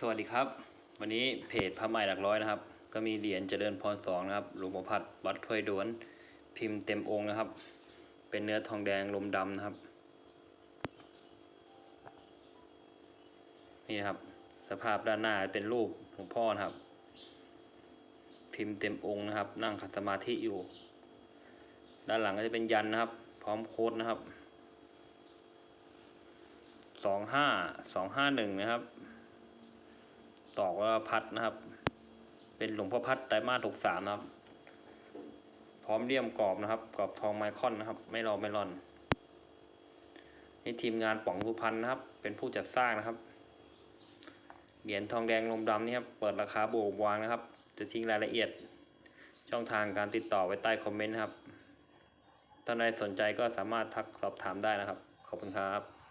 สวัสดีครับ วันนี้เพจพระใหม่หลักร้อยนะครับ ก็มีเหรียญเจริญพรสองนะครับหลวงพ่อพัดวัดถ้วยดวน พิมพ์เต็มองค์นะครับ เป็นเนื้อทองแดงลมดำนะครับ นี่นะครับ สภาพด้านหน้าเป็นรูปหลวงพ่อนะครับ พิมพ์เต็มองค์นะครับ นั่งขัดสมาธิอยู่ ด้านหลังก็จะเป็นยันนะครับ พร้อมโค้ดนะครับสองห้าสองห้าหนึ่งนะครับ ตอกว่าพัดนะครับ เป็นหลวงพ่อพัดไตรมาสหกสามนะครับ พร้อมเลี่ยมกรอบนะครับ กรอบทองไมคอนนะครับ ไม่รอไม่รอนนี่ทีมงานป๋องสุพรรณนะครับ เป็นผู้จัดสร้างนะครับ เหรียญทองแดงลมดำนี่ครับ เปิดราคาโบกวางนะครับ จะทิ้งรายละเอียด ช่องทางการติดต่อไว้ใต้คอมเมนต์นะครับ ท่านใดสนใจก็สามารถทักสอบถามได้นะครับ ขอบคุณครับ